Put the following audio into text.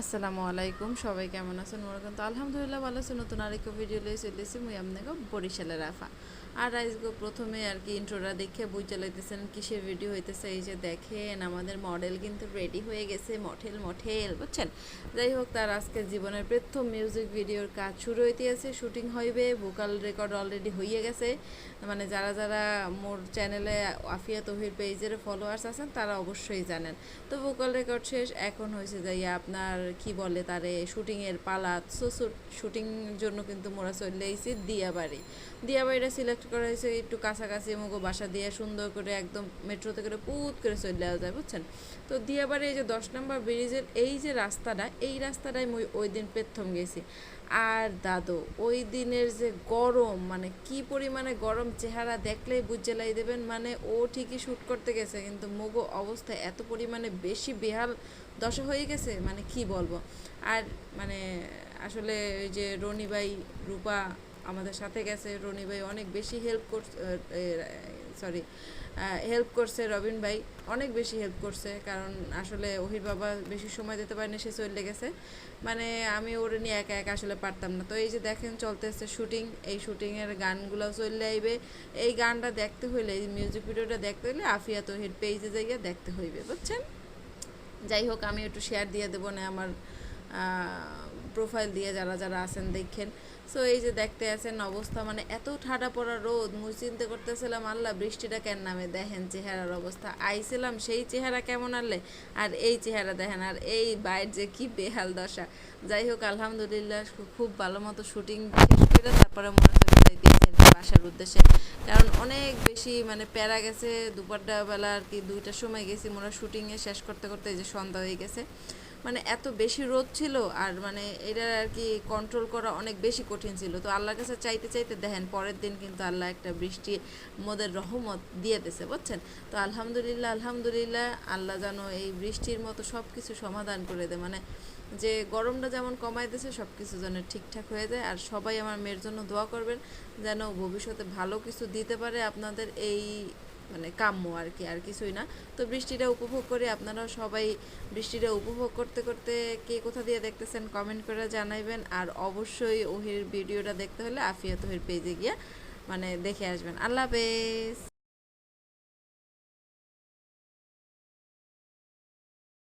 আসসালামু আলাইকুম, সবাই কেমন আছেন? মনে করেন তো আলহামদুলিল্লাহ ভালো আছে। নতুন আরেকটা ভিডিও লয়ে চলেছি মুই আপনাকে বরিশালের রাফা আর আজকে প্রথমে আর কি ইন্ট্রোটা দেখে বই চালাইতেছেন, কিসের ভিডিও হইতেছে? এই যে দেখেন, আমাদের মডেল কিন্তু রেডি হয়ে গেছে, মঠেল মঠেল, বুঝছেন? যাই হোক, তার আজকে জীবনের প্রথম মিউজিক ভিডিওর কাজ শুরু হইতে আছে শুটিং হইবে ভোকাল রেকর্ড অলরেডি হয়ে গেছে। মানে যারা যারা মোর চ্যানেলে আফিয়া তহির পেজের ফলোয়ার্স আছেন, তারা অবশ্যই জানেন। তো ভোকাল রেকর্ড শেষ, এখন হয়েছে যাইয়া আপনার কি বলে তারে শুটিংয়ের পালা সো শুটিং জন্য কিন্তু মোরা চলে আইছি দিয়াবাড়ি। দিয়াবাড়িটা সিলেক্ট করা হয়েছে, একটু কাছাকাছি মুগো বাসা দিয়ে সুন্দর করে একদম মেট্রোতে করে পুত করে চলে যাওয়া যায়, বুঝছেন? তো দিয়াবাড়ি এই যে দশ নম্বর ব্রিজের এই যে রাস্তাটা, এই রাস্তাটাই মই ওই দিন প্রথম গেছি। আর দাদু, ওই দিনের যে গরম মানে কি পরিমাণে গরম চেহারা দেখলেই বুঝে বুঝেলাই দেবেন মানে ও ঠিকই শ্যুট করতে গেছে, কিন্তু মগো অবস্থা এত পরিমাণে বেশি বেহাল দশা হয়ে গেছে মানে কি বলব? আর মানে আসলে ওই যে রনি ভাই, রূপা আমাদের সাথে গেছে রনি ভাই, অনেক বেশি হেল্প করছে সরি হেল্প করছে রবিন ভাই, অনেক বেশি হেল্প করছে, কারণ আসলে ওহির বাবা বেশি সময় দিতে পারেনি, সে চলে গেছে। মানে আমি ওর নিয়ে একা একা আসলে পারতাম না। তো এই যে দেখেন চলতেছে শুটিং এই শুটিংয়ের গানগুলো চলে আইবে। এই গানটা দেখতে হইলে, এই মিউজিক ভিডিওটা দেখতে হইলে আফিয়া তহির পেজে যাইয়া দেখতে হইবে, বুঝছেন? যাই হোক, আমি একটু শেয়ার দিয়ে দেবো না আমার প্রোফাইল দিয়ে যারা যারা আছেন দেখেন। সো এই যে দেখতে আছেন অবস্থা মানে এত ঠাডা পড়া রোদ মুই চিন্তা করতেছিলাম, আল্লাহ বৃষ্টিটা কেন নামে? দেখেন চেহারার অবস্থা। আইছিলাম সেই চেহারা কেমন আনলে? আর এই চেহারা দেখেন, আর এই বাইর যে কি বেহাল দশা। যাই হোক, আলহামদুলিল্লাহ, খুব ভালো মতো শুটিং শেষ করে তারপরে মনে দিয়েছে বাসার উদ্দেশ্যে। কারণ অনেক বেশি মানে প্যারা গেছে, দুপুরটা বেলা আর কি দুইটার সময় গেছি মোরা শুটিংয়ে শেষ করতে করতে এই যে সন্ধ্যা হয়ে গেছে। মানে এত বেশি রোদ ছিল আর মানে এটা আর কি কন্ট্রোল করা অনেক বেশি কঠিন ছিল। তো আল্লাহর কাছে চাইতে চাইতে দেখেন, পরের দিন কিন্তু আল্লাহ একটা বৃষ্টি, মোদের রহমত দিয়ে দিছে, বুঝছেন? তো আলহামদুলিল্লাহ আলহামদুলিল্লাহ, আল্লাহ যেন এই বৃষ্টির মতো সব কিছু সমাধান করে দেয়। মানে যে গরমটা যেমন কমাই দিয়েছে সব কিছু যেন ঠিকঠাক হয়ে যায়। আর সবাই আমার মেয়ের জন্য দোয়া করবেন যেন ভবিষ্যতে ভালো কিছু দিতে পারে আপনাদের এই মানে কাম্য আর কি, আর কিছুই না। তো বৃষ্টিটা উপভোগ করে আপনারা সবাই বৃষ্টিটা উপভোগ করতে করতে কে কোথা দিয়ে দেখতেছেন কমেন্ট করে জানাইবেন। আর অবশ্যই ওহির ভিডিওটা দেখতে হলে আফিয়া তোহির পেজে গিয়ে মানে দেখে আসবেন। আল্লাহ হাফেজ।